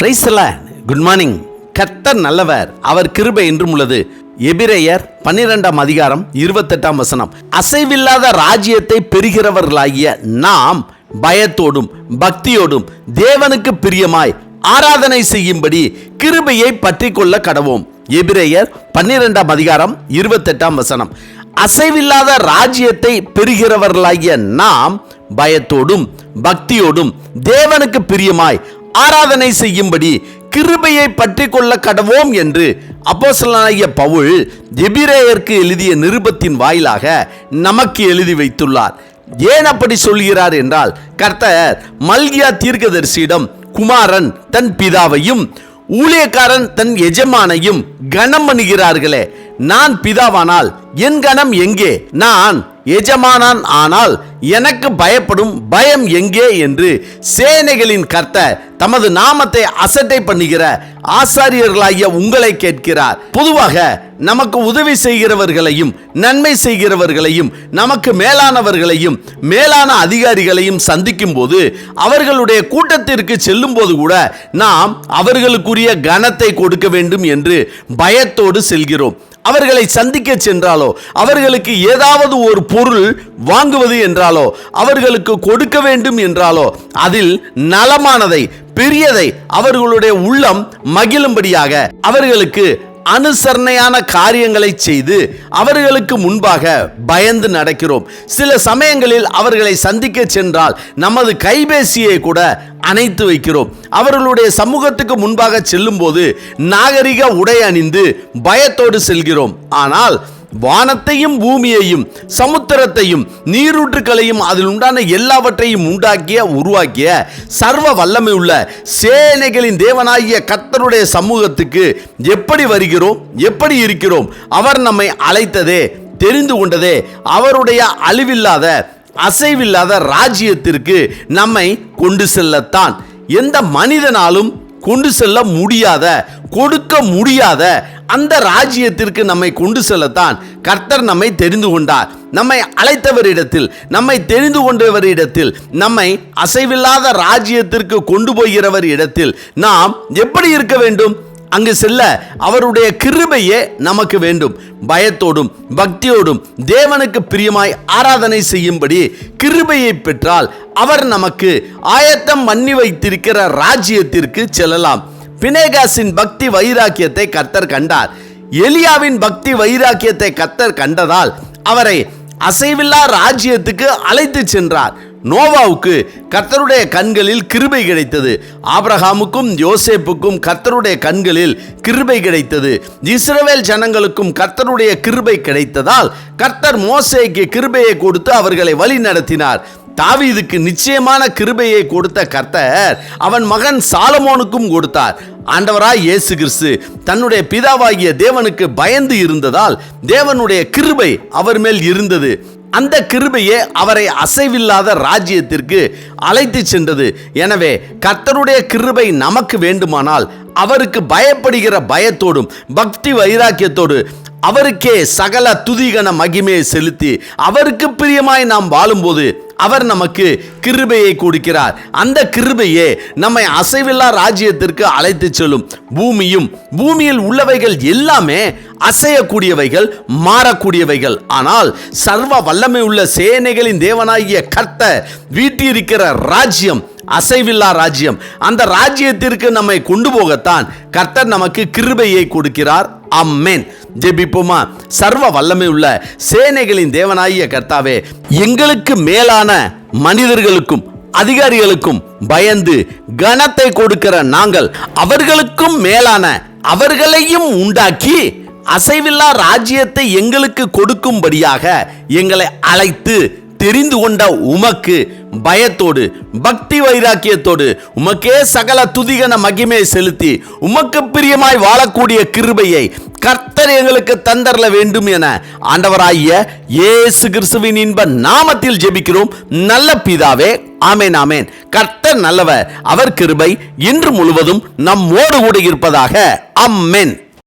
பிரைஸ்ல good morning கர்த்தர் நல்லவர். அவர் கிருபை என்றும் உள்ளது. எபிரேயர் பன்னிரெண்டாம் அதிகாரம் இருபத்தெட்டாம் வசனம். அசைவில்லாத ராஜ்யத்தை பெறுகிறவர்களாகிய நாம் பயத்தோடும் பக்தியோடும் தேவனுக்கு பிரியமாய் ஆராதனை செய்யும்படி கிருபையை பற்றி கொள்ள கடவோம். எபிரேயர் பன்னிரெண்டாம் அதிகாரம் இருபத்தெட்டாம் வசனம். அசைவில்லாத ராஜ்யத்தை பெறுகிறவர்களாகிய நாம் பயத்தோடும் பக்தியோடும் தேவனுக்கு பிரியமாய் ஆராதனை செய்யும்படி கிருபையை பற்றி கொள்ள கடவோம் என்று அப்போசலனாகிய பவுல் எபிரேயருக்கு எழுதிய நிருபத்தின் வாயிலாக நமக்கு எழுதி வைத்துள்ளார். ஏன் அப்படி சொல்கிறார் என்றால் கர்த்தர் மல்கியா தீர்க்கதரிசியிடம் குமாரன் தன் பிதாவையும் ஊழியக்காரன் தன் எஜமானையும் கனம் பண்ணுகிறார்களே நான் பிதாவானால் என் கணம் எங்கே? நான் எஜமானான் ஆனால் எனக்கு பயப்படும் பயம் எங்கே என்று சேனைகளின் கர்த்தர் தமது நாமத்தை அசட்டை பண்ணுகிற ஆசாரியர்களாகிய உங்களை கேட்கிறார். பொதுவாக நமக்கு உதவி செய்கிறவர்களையும் நன்மை செய்கிறவர்களையும் நமக்கு மேலானவர்களையும் மேலான அதிகாரிகளையும் சந்திக்கும் போது அவர்களுடைய கூட்டத்திற்கு செல்லும் போது கூட நாம் அவர்களுக்குரிய கனத்தை கொடுக்க வேண்டும் என்று பயத்தோடு செல்கிறோம். அவர்களை சந்திக்க சென்றாலோ அவர்களுக்கு ஏதாவது ஒரு பொருள் வாங்குவது என்றால் அவர்களுக்கு கொடுக்க வேண்டும் என்றாலோ அதில் நலமானதை பெரியதை அவர்களுடைய உள்ளம் மகிழும்படியாக அவர்களுக்கு அனுசரணையான காரியங்களை செய்து அவர்களுக்கு முன்பாக பயந்து நடக்கிறோம். சில சமயங்களில் அவர்களை சந்திக்க சென்றால் நமது கைபேசியை கூட அணைத்து வைக்கிறோம். அவர்களுடைய சமூகத்துக்கு முன்பாக செல்லும்போது நாகரிக உடை அணிந்து பயத்தோடு செல்கிறோம். ஆனால் வானத்தையும் பூமியையும் சமுத்திரத்தையும் நீரூற்றுக்களையும் அதில் உண்டான எல்லாவற்றையும் உண்டாக்கிய உருவாக்கிய சர்வ வல்லமை உள்ள சேனைகளின் தேவனாகிய கத்தருடைய சமூகத்துக்கு எப்படி வருகிறோம் எப்படி இருக்கிறோம் அவர் நம்மை அழைத்ததே தெரிந்து கொண்டதே அவருடைய அழிவில்லாத அசைவில்லாத ராஜ்யத்திற்கு நம்மை கொண்டு செல்லத்தான். எந்த மனிதனாலும் கொண்டு செல்ல முடியாத கொடுக்க முடியாத அந்த ராஜ்யத்திற்கு நம்மை கொண்டு செல்லத்தான் கர்த்தர் நம்மை தெரிந்து கொண்டார். நம்மை அழைத்தவரிடத்தில் நம்மை தெரிந்து கொண்டவரிடத்தில் நம்மை அசைவில்லாத ராஜ்யத்திற்கு கொண்டு போகிறவர் இடத்தில் நாம் எப்படி இருக்க வேண்டும்? அங்கு செல்ல அவருடைய கிருபையே நமக்கு வேண்டும். பயத்தோடும் பக்தியோடும் தேவனுக்கு பிரியமாய் ஆராதனை செய்யும்படி கிருபையை பெற்றால் அவர் நமக்கு ஆயத்தம் பண்ணி வைத்திருக்கிற ராஜ்யத்திற்கு செல்லலாம். பினேகாசின் பக்தி வைராக்கியத்தை கர்த்தர் கண்டார். எலியாவின் பக்தி வைராக்கியத்தை கர்த்தர் கண்டதால் அவரை அசைவில்லா ராஜ்யத்துக்கு அழைத்து சென்றார். நோவாவுக்கு கர்த்தருடைய கண்களில் கிருபை கிடைத்தது. ஆப்ரஹாமுக்கும் யோசேப்புக்கும் கர்த்தருடைய கண்களில் கிருபை கிடைத்தது. இஸ்ரவேல் ஜனங்களுக்கும் கர்த்தருடைய கிருபை கிடைத்ததால் கர்த்தர் மோசேக்கு கிருபையை கொடுத்து அவர்களை வழி நடத்தினார் தாவீதுக்கு நிச்சயமான கிருபையை கொடுத்த கர்த்தர் அவன் மகன் சாலமோனுக்கும் கொடுத்தார். ஆண்டவராய் இயேசு கிறிஸ்து தன்னுடைய பிதாவாகிய தேவனுக்கு பயந்து இருந்ததால் தேவனுடைய கிருபை அவர் மேல் இருந்தது. அந்த கிருபையே அவரை அசைவில்லாத ராஜ்யத்திற்கு அழைத்து சென்றது. எனவே கர்த்தருடைய கிருபை நமக்கு வேண்டுமானால் அவருக்கு பயப்படுகிற பயத்தோடும் பக்தி வைராக்கியத்தோடு அவருக்கே சகல துதிகன மகிமையை செலுத்தி அவருக்கு பிரியமாய் நாம் வாழும்போது அவர் நமக்கு கிருபையை கொடுக்கிறார். அந்த கிருபையே நம்மை அசைவில்லா ராஜ்யத்திற்கு அழைத்து செல்லும். பூமியும் பூமியில் உள்ளவைகள் எல்லாமே அசையக்கூடியவைகள் மாறக்கூடியவைகள். ஆனால் சர்வ வல்லமை உள்ள சேனைகளின் தேவனாகிய கர்த்த வீட்டியிருக்கிற ராஜ்யம் அசைவில்லா ராஜ்யம். அந்த ராஜ்யத்திற்கு நம்மை கொண்டு போகத்தான் கர்த்தர் நமக்கு கிருபையை கொடுக்கிறார். அம்மேன். ஜெபிப்போமா? சர்வ வல்லமை உள்ள சேனைகளின் தேவனாகிய கர்த்தாவே எங்களுக்கு மேலான மனிதர்களுக்கும் அதிகாரிகளுக்கும் பயந்து கனத்தை கொடுக்கிற நாங்கள் அவர்களுக்கும் மேலான அவர்களையும் உண்டாக்கி அசைவில்லா ராஜ்யத்தை எங்களுக்கு கொடுக்கும்படியாக எங்களை அழைத்து தெரிந்து கொண்ட உமக்கு பயத்தோடு பக்தி வைராக்கியத்தோடு உமக்கே சகல துதிகன மகிமை செலுத்தி உமக்கு பிரியமாய் வாழக்கூடிய கிருபையை கர்த்தர் எங்களுக்கு தந்தரல வேண்டும் என ஆண்டவராகிய இயேசு கிறிஸ்துவின் இன்ப நாமத்தில் ஜெபிக்கிறோம். நல்ல பிதாவே ஆமேன் ஆமேன். கர்த்தர் நல்லவர் அவர் கிருபை இன்று முழுவதும் நம்மோடு கூட இருப்பதாக அம்மேன்